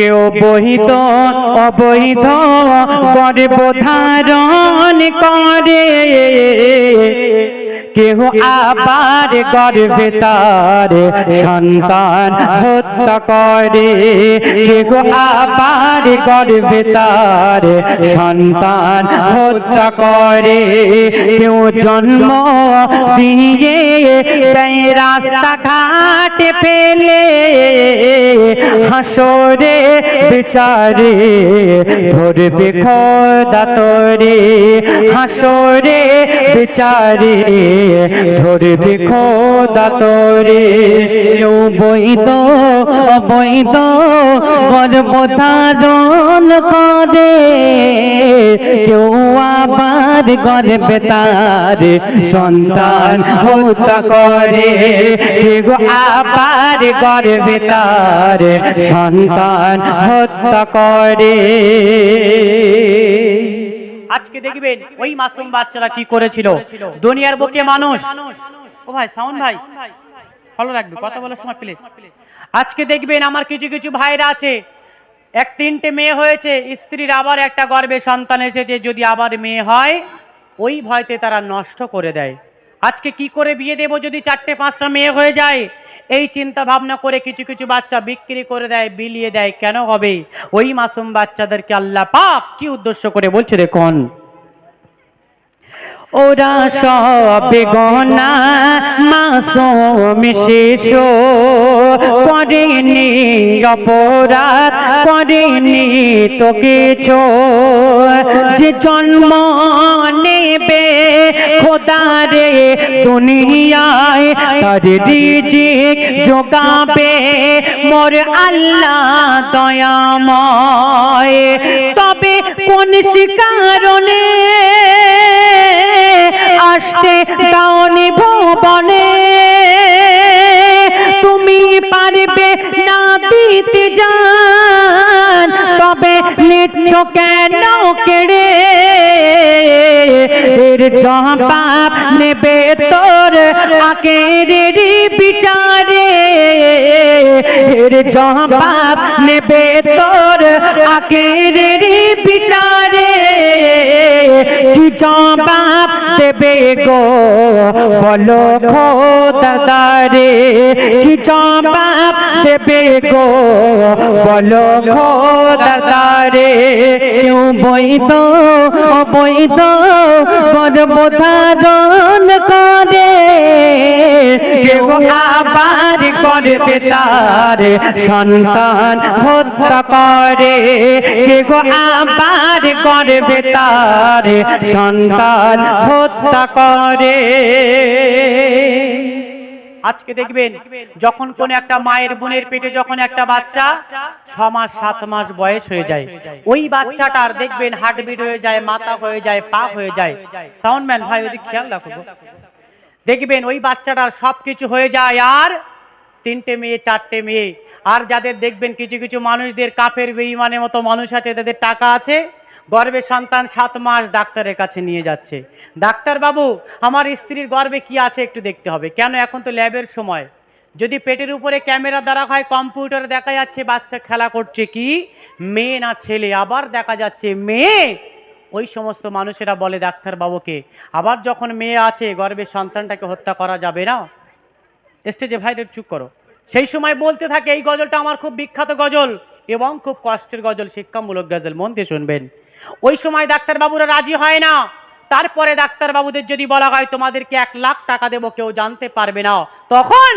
কেউ বহিত অবৈধ গর্ব ধারণ করে। কেহ আবার গর্বে তার সন্তান হত্যা করে? কেহ আবার গর্বে তার সন্তান হত্যা করে? কেউ জন্ম দিয়ে রাস্তাঘাট ফেলে হাসরে বিচারে, ধরবে খোদা তোরে। হাসরে বিচারে ধরবে খোদা তোরে। কেউ বৈধ, অবৈধ গর্ব ধারণ করে। কেউ আবার গর্বে তার সন্তান হত্যা করে। কেউ আবার গর্বে তার সন্তান হত্যা করে। দেখবেন, ওই মাসুম বাচ্চারা কি করেছিল? দুনিয়ার বুকে মানুষ। ও ভাই সাউন্ড ভাই, ভালো রাখবে কথা বলার সময় প্লিজ আজকে দেখবেন আমার কিছু কিছু ভাইরা আছে। এক তিনটে মেয়ে হয়েছে, স্ত্রীর আবার একটা গর্বে সন্তান এসেছে, যদি আবার মেয়ে হয়, ওই ভয়তে তারা নষ্ট করে দেয়। আজকে কি করে বিয়ে দেব যদি চারটে পাঁচটা মেয়ে হয়ে যায়? এই চিন্তা ভাবনা করে কিছু কিছু বাচ্চা বিক্রি করে দেয়, বিলিয়ে দেয়, কেন হবে? ওই মাসুম বাচ্চাদেরকে আল্লাহ পাক কি উদ্দেশ্য করে বলছে দেখুন। ওরা সব গনা মাসুম শিশ। করেনি অপরাধ করেনি তো কিছু। যে জন্ম নেবে খোদারে দুনিয়ায়, তার রিজিক যোগাবে মোর আল্লাহ দয়াময়। তবে কোন কারণে দাওনি ভুবনে। তুমি পারবে না দিতে যান তবে নিচ্ছ কেন কেড়ে? এর জবাব নেবে তোর আকের বিচারে। এর জবাব নেবে তোর আকের বিচারে। কি জবাব দেবে গো? বলো খোদারে কি জবাব দেবে গো? বলো খোদারে কেউ বৈধ, অবৈধ গর্ব ধারণ করে। কেউ আবার করবে তার সন্তান হত্যা করে। কেউ আবার করবে তার সন্তান হত্যা করে। আজকে দেখবেন যখন কোন একটা মায়ের বোনের পেটে যখন একটা বাচ্চা ছ মাস সাত মাস বয়স হয়ে যায়। ওই বাচ্চাটার দেখবেন হার্টবিট হয়ে যায়, মাথা হয়ে যায়, পা হয়ে যায়। সাউন্ডম্যান ভাই, ওদিক খেয়াল রাখো দেখবেন ওই বাচ্চাটার সব কিছু হয়ে যায় আর তিনটে মেয়ে, চারটে মেয়ে। আর যাদের দেখবেন কিছু কিছু মানুষদের কাফের বেইমানের মতো মানুষ আছে তাদের টাকা আছে গর্ভে সন্তান সাত মাস ডাক্তারের কাছে নিয়ে যাচ্ছে। ডাক্তার বাবু আমার স্ত্রীর গর্ভে কি আছে একটু দেখতে হবে। কেন এখন তো ল্যাবের সময়? যদি পেটের উপরে ক্যামেরা দ্বারা হয়, কম্পিউটারে দেখা যাচ্ছে বাচ্চা খেলা করছে কি? মেয়ে না ছেলে, আবার দেখা যাচ্ছে মেয়ে। ওই সমস্ত মানুষেরা বলে ডাক্তার বাবুকে আবার যখন মেয়ে আছে গর্ভের সন্তানটাকে হত্যা করা যাবে না? স্টেজে ভাইদের চুপ করো। সেই সময় বলতে থাকে, এই গজলটা আমার খুব বিখ্যাত গজল এবং খুব কষ্টের গজল, শিক্ষামূলক গজল। মন দিয়ে শুনবেন। ওই সময় ডাক্তারবাবুরা রাজি হয় না। তারপরে ডাক্তারবাবুদের যদি বলা হয়, তোমাদেরকে এক লাখ টাকা দেবো, কেউ জানতে পারবে না। তখন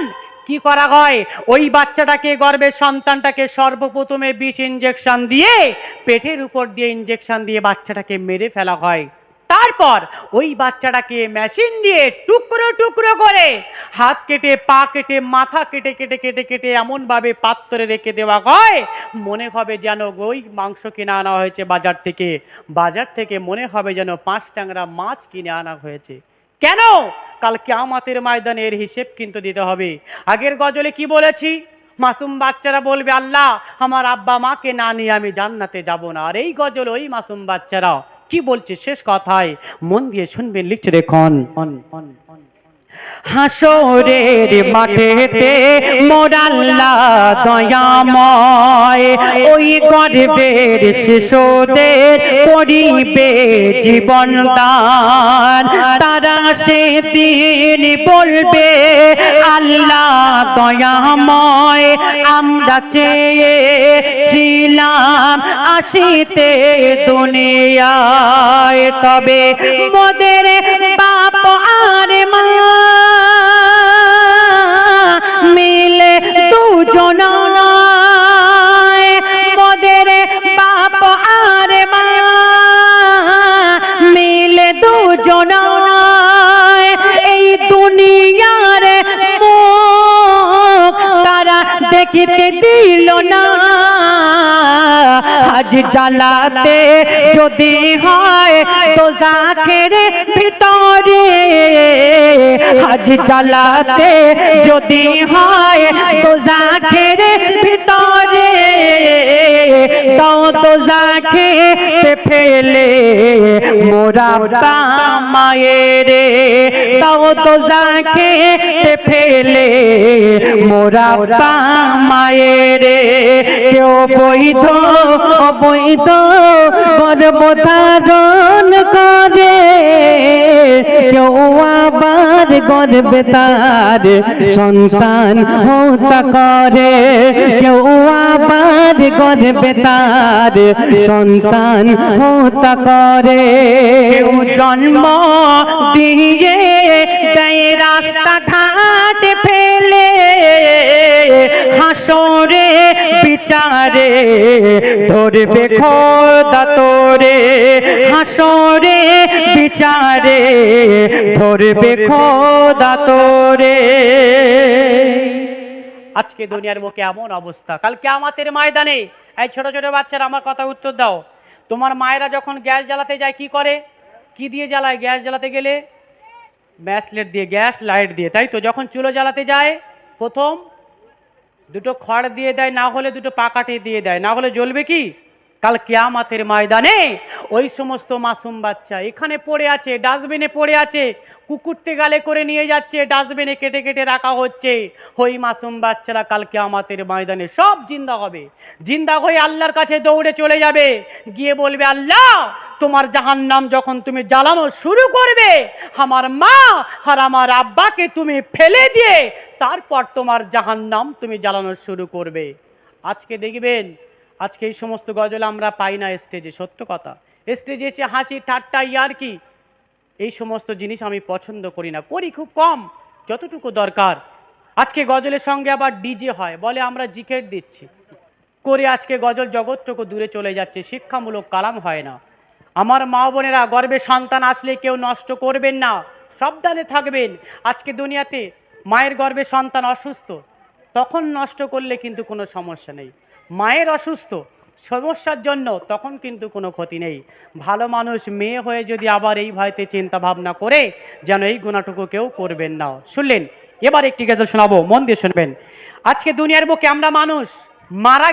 কি করা হয়? ওই বাচ্চাটাকে গর্বের সন্তানটাকে সর্বপ্রথমে বিষ ইঞ্জেকশন দিয়ে, পেটের উপর দিয়ে ইঞ্জেকশন দিয়ে বাচ্চাটাকে মেরে ফেলা হয়। তারপর ওই বাচ্চাটাকে মেশিন দিয়ে টুকরো টুকরো করে হাত কেটে, পা কেটে, মাথা কেটে কেটে কেটে কেটে এমনভাবে পাত্রে রেখে দেওয়া হয়। মনে হবে যেন ওই মাংস কিনে আনা হয়েছে বাজার থেকে। বাজার থেকে মনে হবে যেন পাঁচ ট্যাংরা মাছ কিনে আনা হয়েছে। কেন? কাল কেয়ামাতের ময়দানে এর হিসেব কিন্তু দিতে হবে। আগের গজলে কি বলেছি? মাসুম বাচ্চারা বলবে, আল্লাহ, আমার আব্বা মাকে না নিয়ে আমি জান্নাতে যাব না। আর এই গজল ওই মাসুম বাচ্চারা কি বলছে? শেষ কথায় মন দিয়ে শুনবেন লিখছে দেখুন হাসরের মাঠেতে মোরাল্লা দয়াময়, ওই গর্বের শিশুদের করিবে জীবন দান। তারা সেদিন বলবে, আল্লাহ দয়াময়, আমরা চেয়ে চেয়েছিলাম আসিতে দুনিয়ায়। তবে মোদের বাপ আর মা দুজন এই দুনিয়ার মুখ তারা দেখিতে দিল না। আজ জ্বালাতে যদি হয় তো জাখের ভিতরে। আজ জ্বালাতে যদি হয় তো জাখের ভিতরে। তাও তো জাখে ফেলে মোরা মায়ের। তাও তো জাখে ফেলে মোরা মায়ের। কেউ বৈধ অবৈধ গর্ভধারণ করে। কেউ আবার গর্বে তার সন্তান হত্যা করে। কেউ আবার গর্বে তার সন্তান হত্যা করে। জন্ম দিয়ে রাস্তা ঘাট ফেলে হাসরে বিচারে ধরবে খোদা তোরে। হাসরে বিচারে ধরবে খোদা তোরে। আজকে দুনিয়ার বুকে এমন অবস্থা। কালকে আমাদের ময়দানে এই ছোট ছোট বাচ্চারা আমার কথা উত্তর দাও। তোমার মায়েরা যখন গ্যাস জ্বালাতে যায় কি করে? কি দিয়ে জ্বালায়? গ্যাস জ্বালাতে গেলে ম্যাসলেট দিয়ে, গ্যাস লাইট দিয়ে, তাই তো? যখন চুলো জ্বালাতে যায়, প্রথম দুটো খড় দিয়ে দেয়, না হলে দুটো পাকাঠি দিয়ে দেয়, না হলে জ্বলবে কি? কাল কেয়ামাতের ময়দানে ওই সমস্ত মাসুম বাচ্চা এখানে পড়ে আছে, ডাস্টবিনে পড়ে আছে কুকুরতে গালে করে নিয়ে যাচ্ছে, ডাস্টবিনে কেটে কেটে রাখা হচ্ছে। ওই মাসুম বাচ্চারা কাল কেয়ামাতের ময়দানে সব জিন্দা হবে। জিন্দা হয়ে আল্লাহর কাছে দৌড়ে চলে যাবে। গিয়ে বলবে, আল্লাহ, তোমার জাহান্নাম যখন তুমি জ্বালানো শুরু করবে, আমার মা আর আমার আব্বাকে তুমি ফেলে দিয়ে তারপর তোমার জাহান্নাম তুমি জ্বালানো শুরু করবে। আজকে দেখবেন আজকে এই সমস্ত গজল আমরা পাই না স্টেজে, সত্য কথা। স্টেজে এসে হাসি, ঠাট্টা ইয়ার কি এই সমস্ত জিনিস আমি পছন্দ করি না। করি খুব কম, যতটুকু দরকার। আজকে গজলের সঙ্গে আবার ডিজে হয়, বলে আমরা জিকেট দিচ্ছি। করে আজকে গজল জগৎটুকু দূরে চলে যাচ্ছে, শিক্ষামূলক কালাম হয় না। আমার মা বোনেরা, গর্বে সন্তান আসলে কেউ নষ্ট করবেন না, সাবধানে থাকবেন। আজকে দুনিয়াতে মায়ের গর্বে সন্তান অসুস্থ তখন নষ্ট করলে কিন্তু কোনো সমস্যা নেই। মায়ের অসুস্থ, সমস্যার জন্য তখন কিন্তু কোনো ক্ষতি নেই। ভালো মানুষ, মেয়ে হয়ে যদি আবার এই ভয়তে চিন্তা ভাবনা করে, যেন এই গুণাটুকু কেউ করবেন না। শুনলেন? এবার একটি গেজল শোনাবো, মন দিয়ে শুনবেন। আজকে দুনিয়ার বুকে আমরা মানুষ, মারা